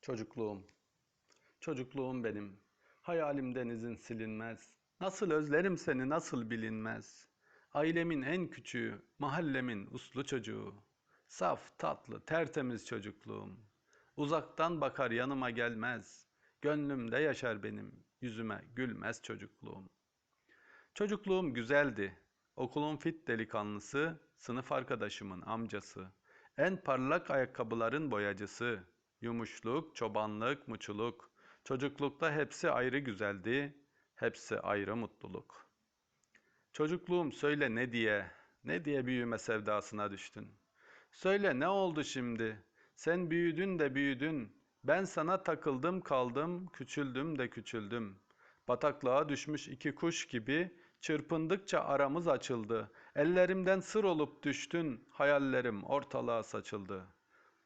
Çocukluğum, çocukluğum benim. Hayalim denizin silinmez. Nasıl özlerim seni nasıl bilinmez. Ailemin en küçüğü, mahallemin uslu çocuğu. Saf, tatlı, tertemiz çocukluğum. Uzaktan bakar yanıma gelmez. Gönlümde yaşar benim, yüzüme gülmez çocukluğum. Çocukluğum güzeldi. Okulun fit delikanlısı, sınıf arkadaşımın amcası. En parlak ayakkabıların boyacısı. Yumuşluk, çobanlık, muçuluk. Çocuklukta hepsi ayrı güzeldi, hepsi ayrı mutluluk. Çocukluğum söyle ne diye, ne diye büyüme sevdasına düştün. Söyle ne oldu şimdi? Sen büyüdün de büyüdün. Ben sana takıldım kaldım, küçüldüm de küçüldüm. Bataklığa düşmüş iki kuş gibi çırpındıkça aramız açıldı. Ellerimden sır olup düştün, hayallerim ortalığa saçıldı.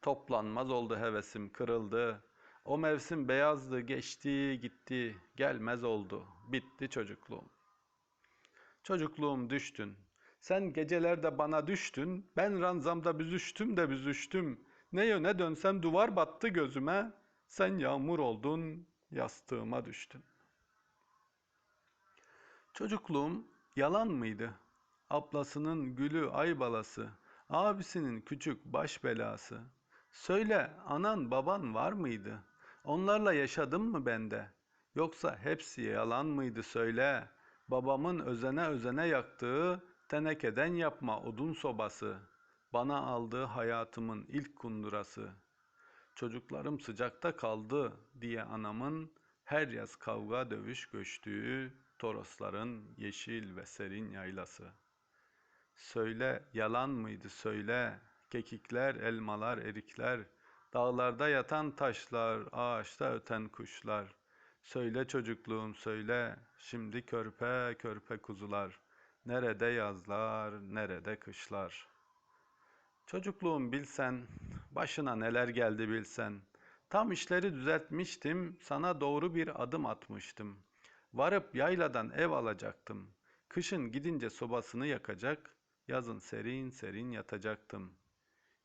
Toplanmaz oldu hevesim kırıldı. O mevsim beyazdı, geçti, gitti, gelmez oldu. Bitti çocukluğum. Çocukluğum düştün. Sen gecelerde bana düştün. Ben ranzamda büzüştüm de büzüştüm. Ne yöne dönsem duvar battı gözüme. Sen yağmur oldun, yastığıma düştün. Çocukluğum yalan mıydı? Ablasının gülü ay balası, abisinin küçük baş belası. Söyle anan baban var mıydı? Onlarla yaşadın mı bende? Yoksa hepsi yalan mıydı söyle? Babamın özene özene yaktığı tenekeden yapma odun sobası. Bana aldığı hayatımın ilk kundurası. Çocuklarım sıcakta kaldı diye anamın her yaz kavga dövüş göçtüğü Torosların yeşil ve serin yaylası. Söyle yalan mıydı söyle, kekikler, elmalar, erikler, dağlarda yatan taşlar, ağaçta öten kuşlar. Söyle çocukluğum söyle, şimdi körpe körpe kuzular, nerede yazlar, nerede kışlar. Çocukluğum bilsen, başına neler geldi bilsen, tam işleri düzeltmiştim, sana doğru bir adım atmıştım.'' Varıp yayladan ev alacaktım. Kışın gidince sobasını yakacak, yazın serin serin yatacaktım.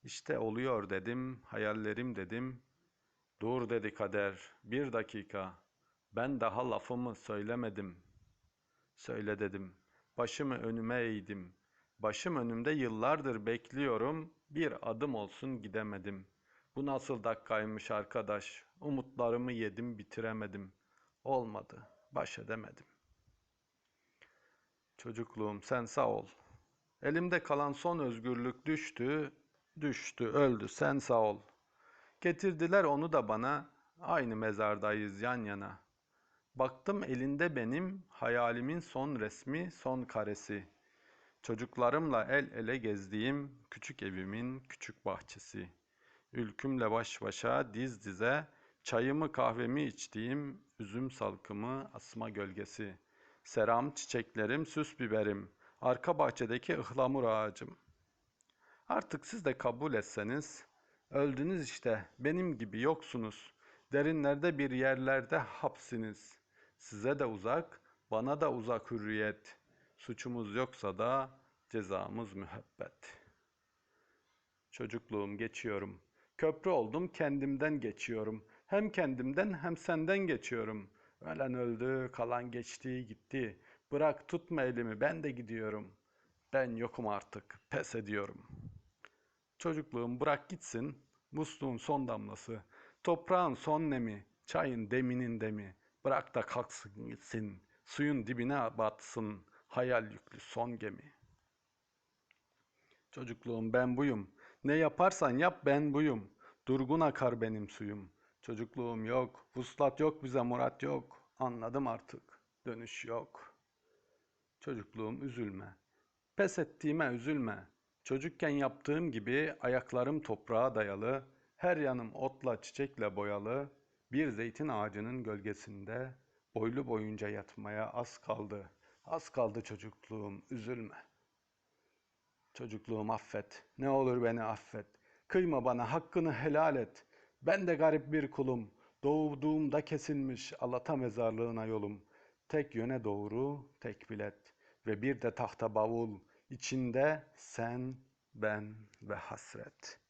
İşte oluyor dedim, hayallerim dedim. Dur dedi kader, bir dakika. Ben daha lafımı söylemedim. Söyle dedim. Başımı önüme eğdim. Başım önümde yıllardır bekliyorum. Bir adım olsun gidemedim. Bu nasıl dakikaymış arkadaş? Umutlarımı yedim bitiremedim. Olmadı baş edemedim. Çocukluğum sen sağ ol. Elimde kalan son özgürlük düştü, düştü, öldü sen sağ ol. Getirdiler onu da bana, aynı mezardayız yan yana. Baktım elinde benim hayalimin son resmi, son karesi. Çocuklarımla el ele gezdiğim küçük evimin küçük bahçesi. Ülkümle baş başa, diz dize, Çayımı kahvemi içtiğim üzüm salkımı asma gölgesi. Seram çiçeklerim süs biberim. Arka bahçedeki ıhlamur ağacım. Artık siz de kabul etseniz. Öldünüz işte benim gibi yoksunuz. Derinlerde bir yerlerde hapsiniz. Size de uzak, bana da uzak hürriyet. Suçumuz yoksa da cezamız müebbet. Çocukluğum geçiyorum. Köprü oldum kendimden geçiyorum. Hem kendimden hem senden geçiyorum. Ölen öldü, kalan geçti, gitti. Bırak tutma elimi, ben de gidiyorum. Ben yokum artık, pes ediyorum. Çocukluğum bırak gitsin, musluğun son damlası, toprağın son nemi, çayın deminin demi. Bırak da kalksın gitsin, suyun dibine batsın, hayal yüklü son gemi. Çocukluğum ben buyum, ne yaparsan yap ben buyum. Durgun akar benim suyum.'' Çocukluğum yok, vuslat yok bize murat yok. Anladım artık, dönüş yok. Çocukluğum üzülme. Pes ettiğime üzülme. Çocukken yaptığım gibi ayaklarım toprağa dayalı, her yanım otla çiçekle boyalı, bir zeytin ağacının gölgesinde boylu boyunca yatmaya az kaldı. Az kaldı çocukluğum, üzülme. Çocukluğum affet, ne olur beni affet. Kıyma bana, hakkını helal et.'' Ben de garip bir kulum. Doğduğumda kesilmiş Alata mezarlığına yolum. Tek yöne doğru, tek bilet ve bir de tahta bavul. İçinde sen, ben ve hasret.''